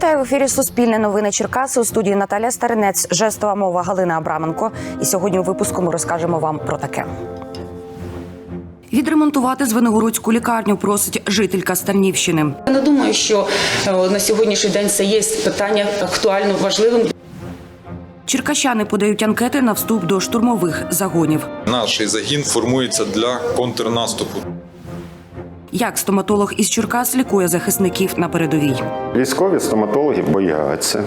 Вітаю в ефірі Суспільне новини Черкаси у студії Наталя Старинець, жестова мова Галина Абраменко. І сьогодні у випуску ми розкажемо вам про таке. Відремонтувати Звенигородську лікарню просить жителька Старнівщини. Я не думаю, що е, на сьогоднішній день це є питання актуально важливим. Черкащани подають анкети на вступ до штурмових загонів. Наш загін формується для контрнаступу. Як стоматолог із Черкас лікує захисників на передовій. Військові стоматологи бояться.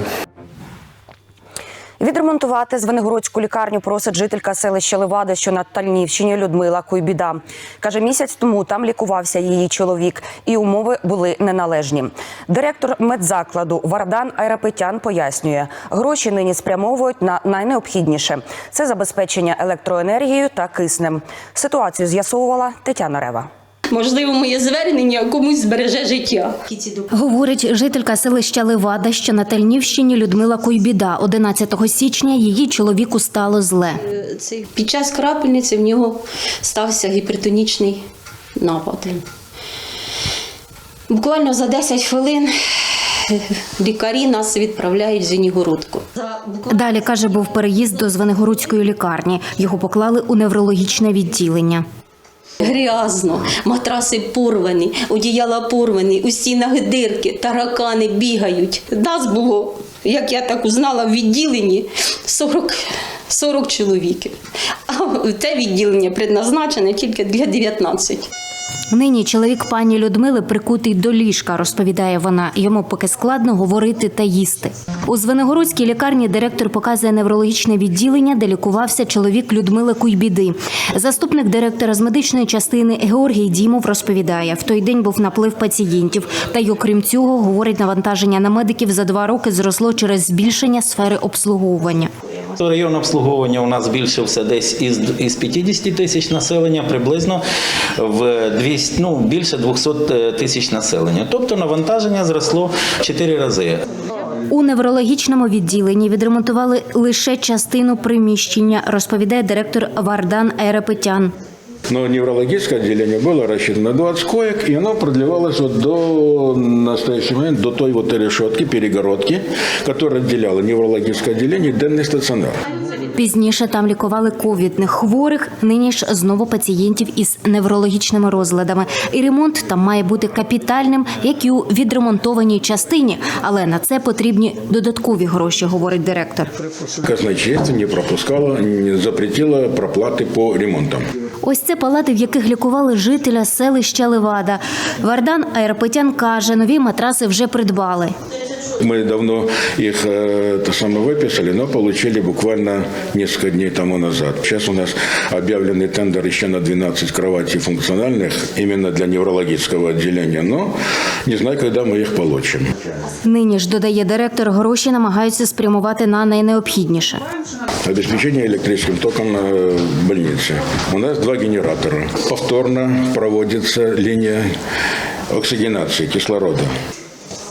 Відремонтувати Звенигородську лікарню просить жителька селища Левада, що на Тальнівщині Людмила Куйбіда. Каже, місяць тому там лікувався її чоловік, і умови були неналежні. Директор медзакладу Вардан Айрапетян пояснює, гроші нині спрямовують на найнеобхідніше це забезпечення електроенергією та киснем. Ситуацію з'ясовувала Тетяна Рева. Можливо, моє звернення комусь збереже життя. Говорить жителька селища Левада, що на Тельнівщині Людмила Куйбіда. 11 січня її чоловіку стало зле. Під час крапельниці в нього стався гіпертонічний напад. Буквально за 10 хвилин лікарі нас відправляють в Звенігородку. Далі каже, був переїзд до Звенигородської лікарні. Його поклали у неврологічне відділення. Грязно, матраси порвані, одіяла порвані, у стінах дирки, таракани бігають. Нас було, як я так узнала, в відділенні 40, 40 чоловіків. А те відділення предназначене тільки для 19. Нині чоловік пані Людмили прикутий до ліжка, розповідає вона. Йому поки складно говорити та їсти. У Звенигородській лікарні директор показує неврологічне відділення, де лікувався чоловік Людмили Куйбіди. Заступник директора з медичної частини Георгій Дімов розповідає, в той день був наплив пацієнтів. Та й окрім цього, говорить, навантаження на медиків за два роки зросло через збільшення сфери обслуговування. Район обслуговування у нас збільшився десь із, із 50 тисяч населення приблизно в 200, ну, більше 200 тисяч населення. Тобто навантаження зросло 4 рази. У неврологічному відділенні відремонтували лише частину приміщення, розповідає директор Вардан Ерепетян. Но неврологическое отделение было рассчитано на 20 коек, и оно продлевалось вот до настоящего момента, до той вот решетки, перегородки, которая отделяла неврологическое отделение и денный стационар. Пізніше там лікували ковідних хворих. Нині ж знову пацієнтів із неврологічними розладами. І ремонт там має бути капітальним, як і у відремонтованій частині. Але на це потрібні додаткові гроші, говорить директор. Казначейство не пропускало, не запретило проплаты по ремонтам. Ось це палати, в яких лікували жителя селища Левада. Вардан Айрапетян каже, нові матраси вже придбали Мы давно их э, то самое выписали, но получили буквально несколько дней тому назад. Сейчас у нас объявленный тендер еще на 12 кроватей функциональных, именно для неврологического отделения, но не знаю, когда мы их получим. Нині ж додає директор, гроші намагаються спрямувати на найнеобхідніше. Обеспечение электрическим током э, в больнице. У нас два генератора. Повторно проводится линия оксигенации кислорода.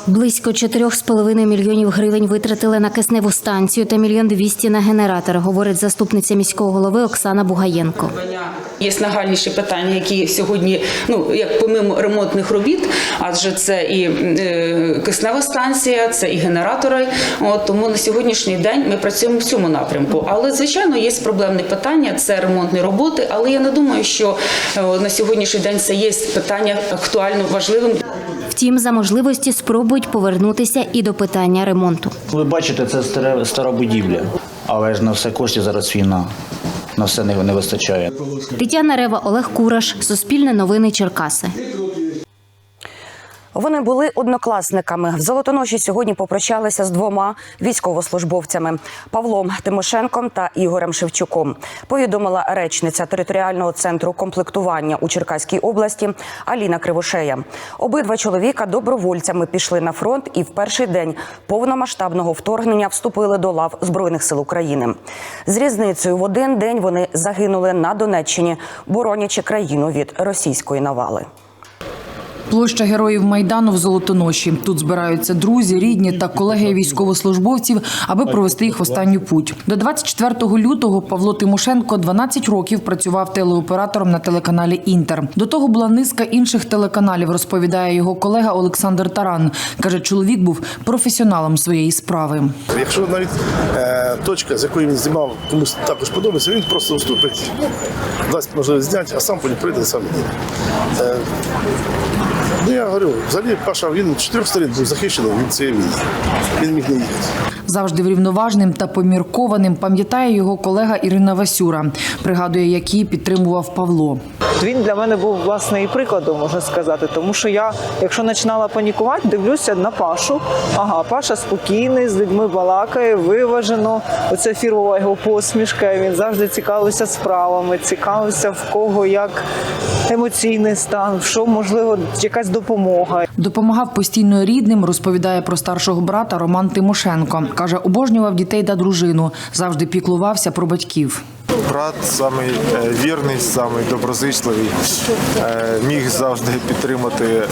Близько 4,5 мільйонів гривень витратили на кисневу станцію та мільйон 200 на генератор, говорить заступниця міського голови Оксана Бугаєнко. Є нагальніші питання, які сьогодні, ну як помимо ремонтних робіт, адже це і е, киснева станція, це і генератори. От тому на сьогоднішній день ми працюємо в цьому напрямку. Але звичайно є проблемне питання, це ремонтні роботи. Але я не думаю, що е, на сьогоднішній день це є питання актуально важливим. Втім, за можливості спробують повернутися і до питання ремонту. Ви бачите, це стара, будівля, але ж на все коштів зараз війна. На все не вистачає. Тетяна Рева, Олег Кураш, Суспільне новини Черкаси. Вони були однокласниками. В Золотоноші сьогодні попрощалися з двома військовослужбовцями Павлом Тимошенком та Ігорем Шевчуком. Повідомила речниця територіального центру комплектування у Черкаській області Аліна Кривошея. Обидва чоловіка добровольцями пішли на фронт і в перший день повномасштабного вторгнення вступили до лав збройних сил України. З різницею в один день вони загинули на Донеччині, боронячи країну від російської навали. Площа героїв майдану в Золотоноші. Тут збираються друзі, рідні та колеги військовослужбовців, аби провести їх в останню путь. До 24 лютого Павло Тимошенко 12 років працював телеоператором на телеканалі Інтер. До того була низка інших телеканалів. Розповідає його колега Олександр Таран. каже, чоловік був професіоналом своєї справи. Якщо навіть е, точка, з якої він знімав, комусь також подобається, він просто уступить, дасть можливість зняти, а сам потім прийде сам. Ну я говорю, взагалі Паша він чотирьох сторін був захищений від цієї війни. Він міг не їхати. Завжди врівноважним та поміркованим пам'ятає його колега Ірина Васюра. Пригадує, як її підтримував Павло. Він для мене був власне і прикладом, можна сказати, тому що я, якщо починала панікувати, дивлюся на Пашу. Ага, Паша спокійний, з людьми балакає, виважено. Оце фірова його посмішка. Він завжди цікавився справами, цікавився в кого як емоційний стан, в що можливо якась допомога. Допомагав постійно рідним, розповідає про старшого брата Роман Тимошенко. Каже, обожнював дітей та дружину, завжди піклувався про батьків. Брат самий е, вірний, самий доброзичливий, е, міг завжди підтримати е,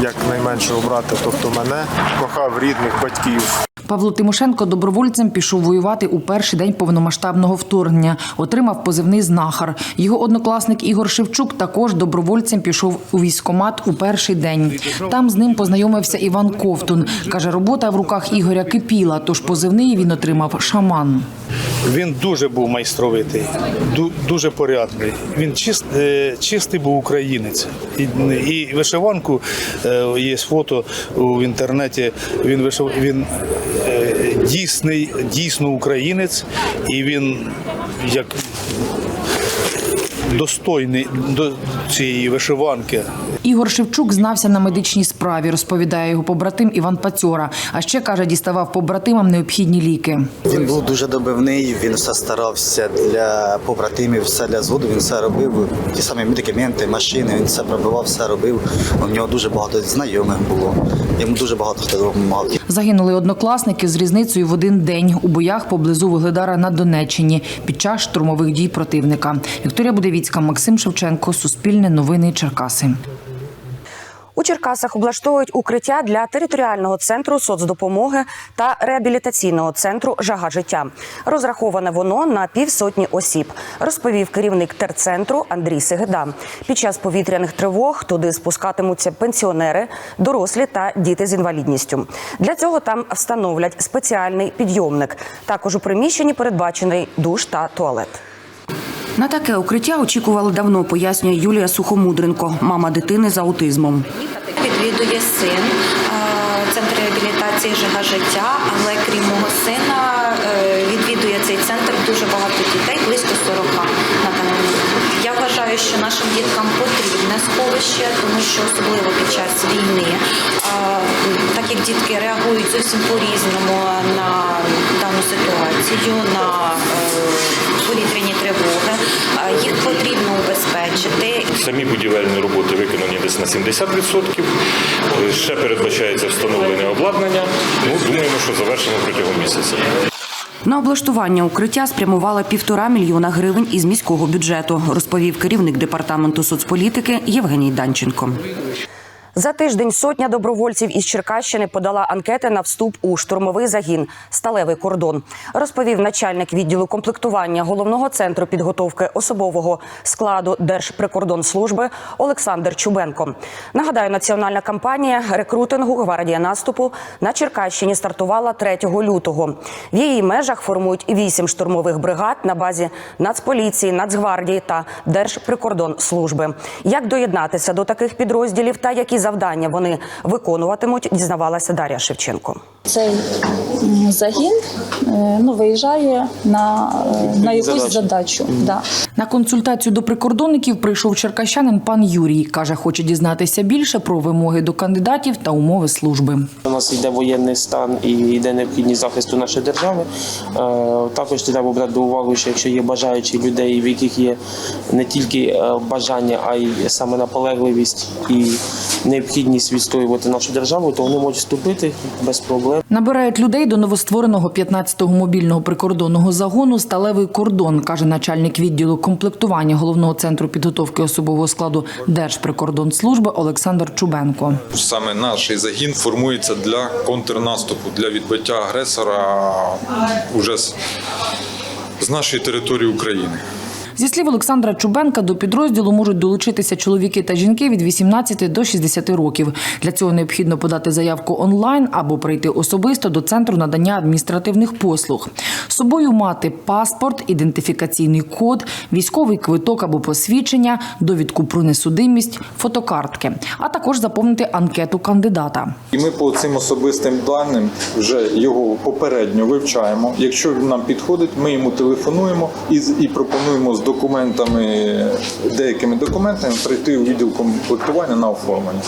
як найменшого брата, тобто мене, кохав рідних батьків. Павло Тимошенко добровольцем пішов воювати у перший день повномасштабного вторгнення. Отримав позивний знахар. Його однокласник Ігор Шевчук також добровольцем пішов у військкомат у перший день. Там з ним познайомився Іван Ковтун. Каже, робота в руках Ігоря кипіла, тож позивний він отримав шаман. Він дуже був майстровитий, дуже порядний. Він чист, е, чистий був українець. І, і вишиванку е, є фото в інтернеті. Він вишив, він дійсний, дійсно українець, і він як достойний до цієї вишиванки. Ігор Шевчук знався на медичній справі, розповідає його побратим Іван Пацьора. А ще каже, діставав побратимам необхідні ліки. Він був дуже добивний, він все старався для побратимів, все для згоду, він все робив. Ті самі медикаменти, машини, він все пробивав, все робив. У нього дуже багато знайомих було. Йому дуже багато хто допомагав. Загинули однокласники з різницею в один день у боях поблизу Вугледара на Донеччині під час штурмових дій противника. Вікторія Будевіцька, Максим Шевченко, Суспільне новини Черкаси. Черкасах облаштовують укриття для територіального центру соцдопомоги та реабілітаційного центру Жага життя. Розраховане воно на півсотні осіб, розповів керівник терцентру Андрій Сегеда. Під час повітряних тривог туди спускатимуться пенсіонери, дорослі та діти з інвалідністю. Для цього там встановлять спеціальний підйомник. Також у приміщенні передбачений душ та туалет. На таке укриття очікували давно, пояснює Юлія Сухомудренко, мама дитини з аутизмом. Відвідує син центр реабілітації жига життя, але крім мого сина е, відвідує цей центр дуже багато дітей, близько 40 на даний. Я вважаю, що нашим діткам сховище, тому що особливо під час війни, так як дітки реагують зовсім по-різному на дану ситуацію, на е, повітряні тривоги, їх потрібно убезпечити. Самі будівельні роботи виконані десь на 70%. Е, Ще передбачається встановлене обладнання. Ну, думаємо, що завершимо протягом місяця. На облаштування укриття спрямувала півтора мільйона гривень із міського бюджету, розповів керівник департаменту соцполітики Євгеній Данченко. За тиждень сотня добровольців із Черкащини подала анкети на вступ у штурмовий загін Сталевий кордон. Розповів начальник відділу комплектування головного центру підготовки особового складу Держприкордонслужби Олександр Чубенко. Нагадаю, національна кампанія рекрутингу гвардія наступу на Черкащині стартувала 3 лютого. В її межах формують вісім штурмових бригад на базі Нацполіції, Нацгвардії та Держприкордонслужби. Як доєднатися до таких підрозділів та які завдання вони виконуватимуть, дізнавалася Дар'я Шевченко. Цей загін е, ну, виїжджає на, е, на якусь задачу. Да. На консультацію до прикордонників прийшов черкащанин пан Юрій. Каже, хоче дізнатися більше про вимоги до кандидатів та умови служби. У нас йде воєнний стан і йде необхідність захисту нашої держави. Е, Також треба брати до уваги, що якщо є бажаючі людей, в яких є не тільки бажання, а й саме наполегливість і необхідність відстоювати нашу державу, то вони можуть вступити без проблем. Набирають людей до новоствореного 15-го мобільного прикордонного загону Сталевий кордон, каже начальник відділу комплектування головного центру підготовки особового складу Держприкордонслужби Олександр Чубенко. Саме наш загін формується для контрнаступу, для відбиття агресора уже з нашої території України. Зі слів Олександра Чубенка, до підрозділу можуть долучитися чоловіки та жінки від 18 до 60 років. Для цього необхідно подати заявку онлайн або прийти особисто до центру надання адміністративних послуг. З собою мати паспорт, ідентифікаційний код, військовий квиток або посвідчення, довідку про несудимість, фотокартки, а також заповнити анкету кандидата. І ми по цим особистим даним вже його попередньо вивчаємо. Якщо він нам підходить, ми йому телефонуємо і, пропонуємо з документами, деякими документами прийти у відділ комплектування на оформлення.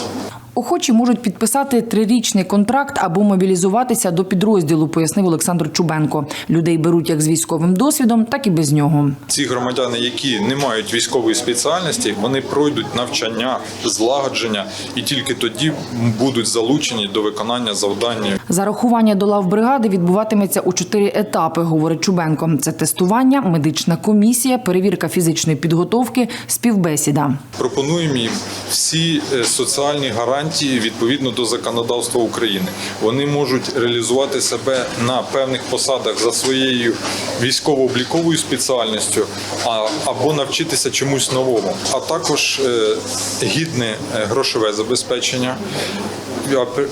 Охочі можуть підписати трирічний контракт або мобілізуватися до підрозділу, пояснив Олександр Чубенко. Людей беруть як з військовим досвідом, так і без нього. Ці громадяни, які не мають військової спеціальності, вони пройдуть навчання, злагодження і тільки тоді будуть залучені до виконання завдань. Зарахування до лав бригади відбуватиметься у чотири етапи, говорить Чубенко. Це тестування, медична комісія, перевірка фізичної підготовки, співбесіда. Пропонуємо їм всі е, соціальні гарантії відповідно до законодавства України. Вони можуть реалізувати себе на певних посадах за своєю військово-обліковою спеціальністю, або навчитися чомусь новому, а також е, гідне е, грошове забезпечення.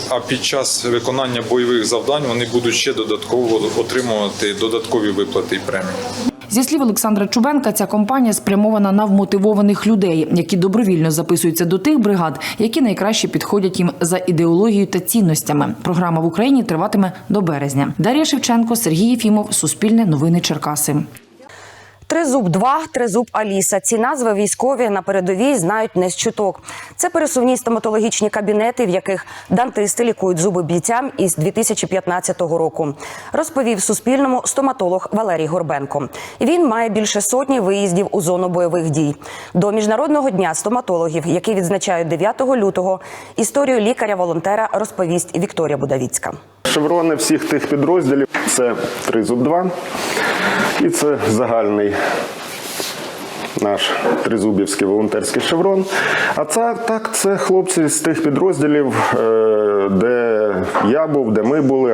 А під час виконання бойових завдань вони будуть ще додатково отримувати додаткові виплати і премії. Зі слів Олександра Чубенка, ця компанія спрямована на вмотивованих людей, які добровільно записуються до тих бригад, які найкраще підходять їм за ідеологією та цінностями. Програма в Україні триватиме до березня. Дар'я Шевченко, Сергій Єфімов, Суспільне новини Черкаси. Тризуб 2 тризуб Аліса. Ці назви військові на передовій знають не з чуток. Це пересувні стоматологічні кабінети, в яких дантисти лікують зуби бійцям із 2015 року. Розповів Суспільному стоматолог Валерій Горбенко. Він має більше сотні виїздів у зону бойових дій. До міжнародного дня стоматологів, який відзначають 9 лютого, історію лікаря-волонтера розповість Вікторія Будавіцька. Шеврони всіх тих підрозділів це тризуб 2 і це загальний наш тризубівський волонтерський шеврон. А це так, це хлопці з тих підрозділів, е, де я був, де ми були.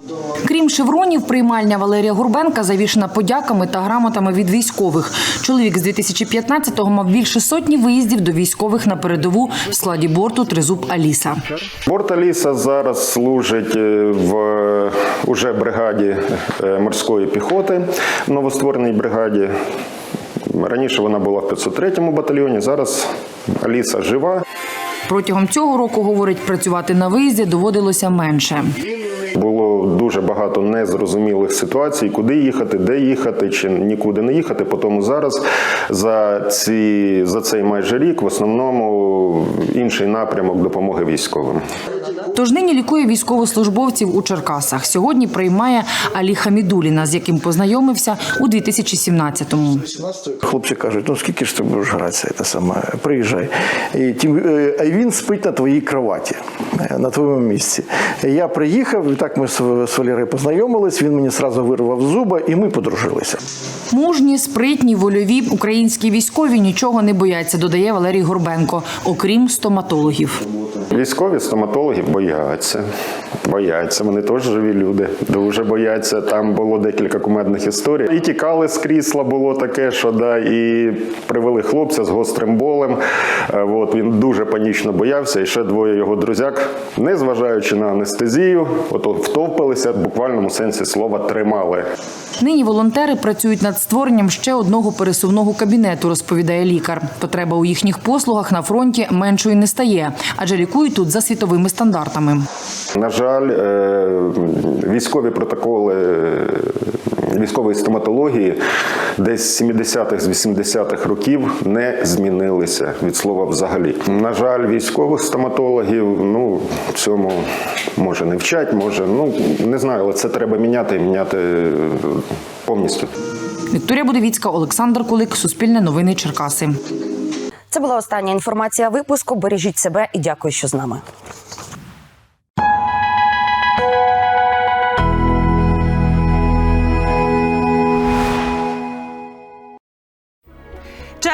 Крім шевронів, приймальня Валерія Гурбенка завішена подяками та грамотами від військових. Чоловік з 2015-го мав більше сотні виїздів до військових на передову в складі борту Тризуб Аліса. Борт Аліса зараз служить е, в уже бригаді е, морської піхоти, новоствореній бригаді. Раніше вона була в 503-му батальйоні, зараз Аліса жива. Протягом цього року, говорить, працювати на виїзді доводилося менше. Було дуже багато незрозумілих ситуацій, куди їхати, де їхати, чи нікуди не їхати. По Тому зараз за, ці, за цей майже рік в основному інший напрямок допомоги військовим. Тож нині лікує військовослужбовців у Черкасах. Сьогодні приймає Алі Хамідуліна, з яким познайомився у 2017-му. Хлопці кажуть, ну скільки ж ти будеш гратися, це саме, приїжджай. І тим, е, а він спить на твоїй кроваті, е, на твоєму місці. Я приїхав, і так ми з Валерою познайомились, він мені одразу вирвав зуба, і ми подружилися. Мужні, спритні, вольові українські військові нічого не бояться, додає Валерій Горбенко, окрім стоматологів. Військові стоматологи бояться. Бояться, вони теж живі люди. Дуже бояться. Там було декілька кумедних історій. І тікали з крісла, було таке, що да, і привели хлопця з гострим болем. Е, От він дуже панічно боявся, і ще двоє його друзяк, незважаючи на анестезію, ото втовпилися, в буквальному сенсі слова тримали. Нині волонтери працюють над створенням ще одного пересувного кабінету, розповідає лікар. Потреба у їхніх послугах на фронті меншою не стає, адже лікують тут за світовими стандартами. На жаль, е, військові протоколи е, військової стоматології десь з 70-х, з 80-х років не змінилися від слова взагалі. На жаль, військових стоматологів ну цьому може не вчать, може, ну не знаю, але це треба міняти і міняти е, повністю. Вікторія Будовіцька, Олександр Кулик, Суспільне новини Черкаси. Це була остання інформація випуску. Бережіть себе і дякую, що з нами.